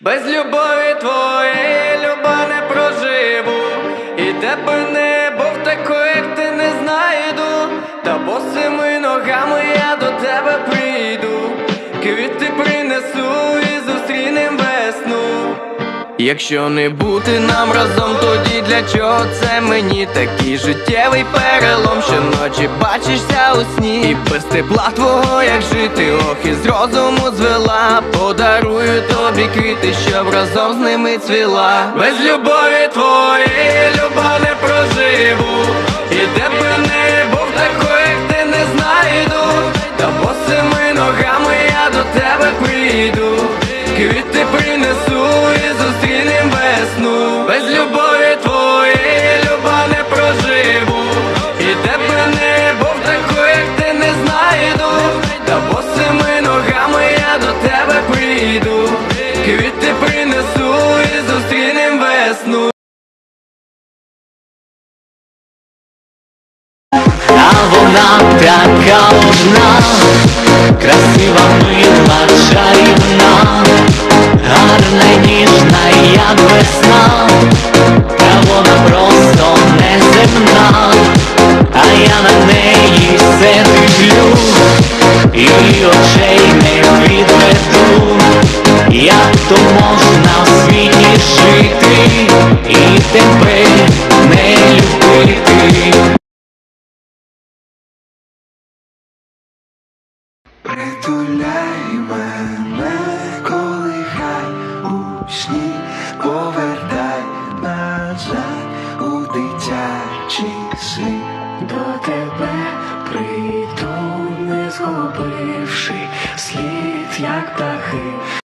Без любові твоєї люба не проживу, і тебе не був такою, як ти не знайду. Та босими ногами я до тебе прийду, квіти принесу і зустрінем весну. Якщо не бути нам разом, тоді для чого це мені такий життєвий перелом, щоночі бачишся у сні. І без тепла твого як жити, ох із розуму звела. Подарую тобі квіти, щоб разом з ними цвіла. Без любові твоєї люба не проживу. І тебе не був такою, як ти не знайду. Та босими ногами я до тебе прийду. Квіти принесу і зустрінем весну. Без любові вона така одна, красива, мила, чарівна, гарна й ніжна, як весна, та вона просто неземна, а я на неї все дивлю, і її очей не відведу, як то можна в світі жити? І любити. Притуляй мене, колихай у сні, повертай назад у дитячі сни до тебе прийду, не згубивши слід, як птахи.